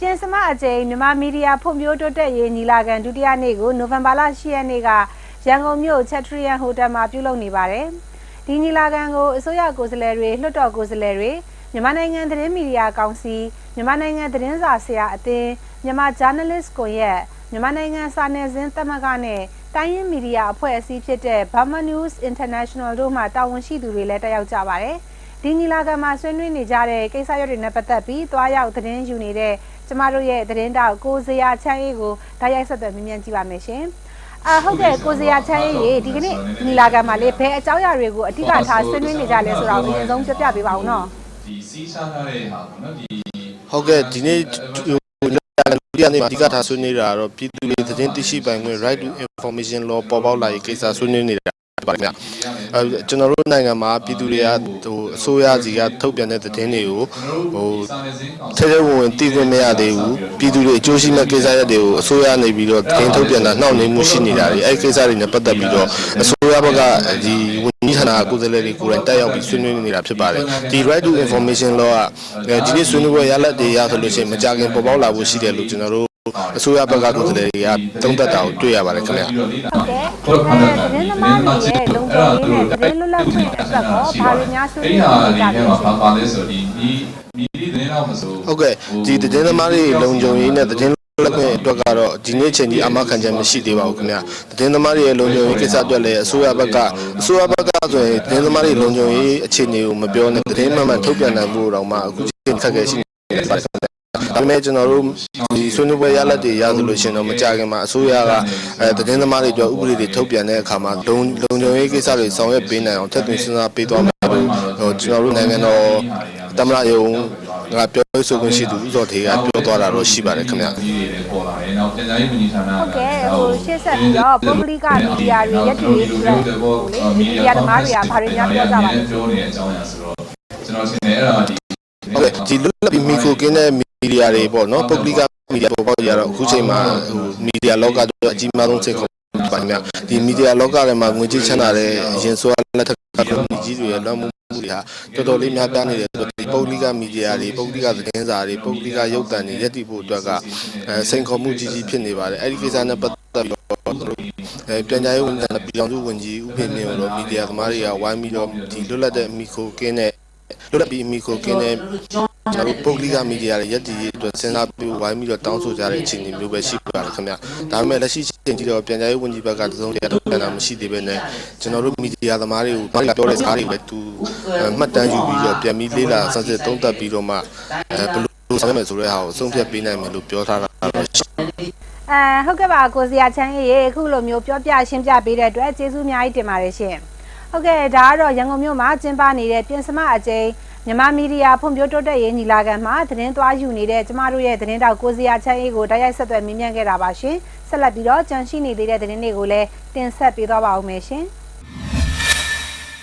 ပြင်စမအကြိမ်မြန်မာမီဒီယာဖွံ့ဖြိုးတိုးတက်ရေးညီလာခံဒုတိယနေ့ကိုနိုဝင်ဘာလ10ရက်နေ့ကရန်ကုန်မြို့ချက်ထရီယန်ဟိုတယ်မှာပြုလုပ်နေပါတယ်။ဒီညီလာခံကိုအစိုးရကိုယ်စားလှယ်တွေလွှတ်တော်ကိုယ်စားလှယ်တွေမြန်မာနိုင်ငံသတင်းမီဒီယာကောင်စီမြန်မာနိုင်ငံသတင်းစာဆရာအသင်းမြန်မာ Journalist ကွန်ရက်မြန်မာနိုင်ငံစာနယ်ဇင်းသမဂ္ဂနဲ့တိုင်းရင်းမီဒီယာအဖွဲ့အစည်းဖြစ်တဲ့ Burma News International တို့မှတာဝန်ရှိသူတွေလည်းတက်ရောက်ကြပါတယ်။ ဒီညီလာခံမှာဆွေးနွေးနေကြတဲ့ကိစ္စရပ်တွေနဲ့ပတ်သက်ပြီးသွားရောက်သတင်းယူနေတဲ့ကျမတို့ရဲ့သတင်းတောက်ကိုဇေယချမ်းအေးကိုဓာတ်ရိုက်ဆက်သွယ်မြင်မြန်ကြည့်ပါမယ်ရှင်။အာဟုတ်ကဲ့ကိုဇေယချမ်းအေးရေဒီကနေ့ညီလာခံမှာလေဘယ်အကြောင်းအရာတွေကိုအဓိကထားဆွေးနွေးနေကြလဲဆိုတာကိုအရင်ဆုံးပြပြပေးပါဦးနော်ဒီစီးရှားထားတဲ့ဟာပေါ့နော်ဒီဟုတ်ကဲ့ဒီနေ့ဟိုဒီနေ့မှာအဓိကထားဆွေးနွေးတာကတော့ပြည်သူတွေသတင်းသိရှိပိုင်ခွင့် right to information law ပေါ်ပေါက်လာရေးကိစ္စဆွေးနွေးနေတာ ပါတယ်ခင်ဗျအဲကျွန်တော်တို့နိုင်ငံမှာပြည်သူတွေကဟိုအစိုးရစီကထုတ်ပြန်တဲ့သတင်းတွေကိုဟိုစာနယ်ဇင်းကောင်ထဲထဲဝင်ဝင်သိခွင့်မရသေးဘူးပြည်သူတွေအကျိုးရှိမဲ့ကိစ္စရပ်တွေကိုအစိုးရနေပြီးတော့သတင်းထုတ်ပြန်တာနှောင့်နှေးမှုရှိနေတာတွေအဲဒီကိစ္စတွေနဲ့ပတ်သက်ပြီးတော့အစိုးရဘက်ကဒီဝန်ကြီးဌာနကိုယ်စားလှယ်တွေကိုယ်တိုင်တက်ရောက်ပြီးဆွေးနွေးနေတာဖြစ်ပါတယ်ဒီ right to information law ကအဲဒီနေ့ဆွေးနွေးပွဲရလဒ်တွေရဆိုလို့ရှိရင်မကြခင်ပေါ်ပေါက်လာဖို့ရှိတယ်လို့ကျွန်တော်တို့ အစိုးရဘက်ကကိုယ်စားလှယ်တွေကသုံးသပ်တာကိုတွေ့ရပါတယ်ခင်ဗျာပြီးတော့လေ့လာဟုတ်ကဲ့အဲသတင်းသမားတွေရဲ့လုံခြုံရေးနဲ့သတင်းလွတ်လပ်ခွင့်အတွက်ကောဘာတွေများဆွေးနွေးအဲ့နေဒီဟာကြလေးလဲထဲမှာရှင်ပါပါလဲဆိုဒီဒီဒီသတင်းတော့မဆိုဟုတ်ကဲ့ဒီသတင်းသမားတွေလုံခြုံရေးနဲ့သတင်းလက်ခွင့်အတွက်ကတော့ဒီနေ့ချိန်ကြီးအမခံချက်မရှိသေးပါဘူးခင်ဗျာသတင်းသမားတွေရဲ့လုံခြုံရေးကိစ္စအတွက်လည်းအစိုးရဘက်ကအစိုးရဘက်ကဆိုရင်သတင်းသမားတွေလုံခြုံရေးအခြေအနေကိုမပြောနဲ့သတင်းမှန်မှန်ထုတ်ပြန်နိုင်ဖို့တော့မှအခုချိန်ခက်ခဲရှိနေပါတယ်ခင်ဗျာ ဒါပေမဲ့ကျွန်တော်တို့ဒီဆွေးနွေးပွဲရလဒ်တွေရသလိုရှင်တော့မကြခင်မှာအစိုးရကအဲသတင်းသမားတွေအတွက်ဥပဒေတွေထုတ်ပြန်တဲ့အခါမှာလုံလုံခြုံရေးကိစ္စတွေဆောင်ရွက်ပေးနိုင်အောင်ထပ်သွင်းစဉ်းစားပေးသွားမယ်လို့ဟိုကျွန်တော်တို့နိုင်ငံတော်တမရယုံကပြောဆိုခွင့်ရှိသူဥစောထေကပြောသွားတာတော့ရှိပါတယ်ခင်ဗျာဒီတွေလည်းပေါ်လာတယ်နောက်ပြန်ကြားရေးဝန်ကြီးဌာနဟုတ်ကဲ့ဟိုရှေ့ဆက်ပြီးတော့ပုဂ္ဂလိကမီဒီယာတွေရက်တည်ရေးအတွက်ဟိုလေမီဒီယာသမားတွေကဘာတွေများပြောကြပါလဲပြောနေတဲ့အကြောင်းအရာဆိုတော့ကျွန်တော်ရှင်းတယ်အဲ့ဒါဒီဟုတ်ကဲ့ဒီလွတ်လပ်ပြီးမီကိုကင်းတဲ့ မီဒီယာတွေပေါ့နော်ပုဂ္ဂလိကမီဒီယာပေါ်ပေါက်ရတော့အခုချိန်မှာဟိုမီဒီယာလောကအတွက်အကြီးမားဆုံးစိတ်ခေါ်ပါများဒီမီဒီယာလောကထဲမှာငွေကြေးချမ်းသာတဲ့အရင်ဆိုလက်ထက်ကကုမ္ပဏီကြီးတွေရဲ့လွှမ်းမိုးမှုတွေဟာတော်တော်လေးများပြားနေတယ်ဆိုတော့ဒီပုဂ္ဂလိကမီဒီယာတွေပုဂ္ဂလိကသတင်းစာတွေပုဂ္ဂလိကရုပ်သံတွေရပ်တည်ဖို့အတွက်ကအဲစိန်ခေါ်မှုကြီးကြီးဖြစ်နေပါတယ်အဲ့ဒီကိစ္စနဲ့ပတ်သက်ပြီးတော့တို့အဲပြန်ကြားရေးဝန်ကြီးဌာနပြည်တော်စုဝန်ကြီးဦးဖေမြင့်တို့မီဒီယာသမားတွေကဝိုင်းပြီးတော့ဒီလွတ်လပ်တဲ့မီကိုကင်းတဲ့လွတ်လပ်ပြီးမီကိုကင်းတဲ့ ကျွန်တော်တို့ပုဂ္ဂလိကမီဒီယာတွေရက်တည်ရေးအတွက်စဉ်းစားပြီးဝိုင်းပြီးတော့တောင်းဆိုကြတဲ့အခြေအနေမျိုးပဲရှိပါတယ်ခင်ဗျ။ဒါပေမဲ့လက်ရှိချိန်ကြီးတော့ပြန်ကြားရေးဝန်ကြီးဘက်ကသုံးတရားထုတ်ပြန်တာမရှိသေးပဲနဲ့ကျွန်တော်တို့မီဒီယာသမားတွေကိုဘာလို့ပြောတဲ့စကားတွေပဲသူမှတ်တမ်းယူပြီးတော့ပြန်ပြီးလေးလာဆက်စစ်သုံးသပ်ပြီးတော့မှအဲဘယ်လိုဆောင်ရွက်မယ်ဆိုတဲ့ဟာကိုဆုံးဖြတ်ပေးနိုင်မယ်လို့ပြောထားတာတော့ရှိအဲဟုတ်ကဲ့ပါကိုဇေယချမ်းအေးရေအခုလိုမျိုးပြောပြရှင်းပြပေးတဲ့အတွက်ကျေးဇူးအများကြီးတင်ပါတယ်ရှင်ဟုတ်ကဲ့ဒါကတော့ရန်ကုန်မြို့မှာကျင်းပနေတဲ့ပြင်စမအကြိမ် မြန်မာမီဒီယာဖွံ့ဖြိုးတိုးတက်ရေးညီလာခံမှာသတင်းသွားယူနေတဲ့ကျမတို့ရဲ့သတင်းတောက်ကိုဇေယချမ်းအေးကိုတိုက်ရိုက်ဆက်သွယ်မြင်မြန်ခဲ့တာပါရှင်ဆက်လက်ပြီးတော့ကြန့်ရှိနေသေးတဲ့သတင်းတွေကိုလည်းတင်ဆက်ပေးသွားပါဦးမယ်ရှင်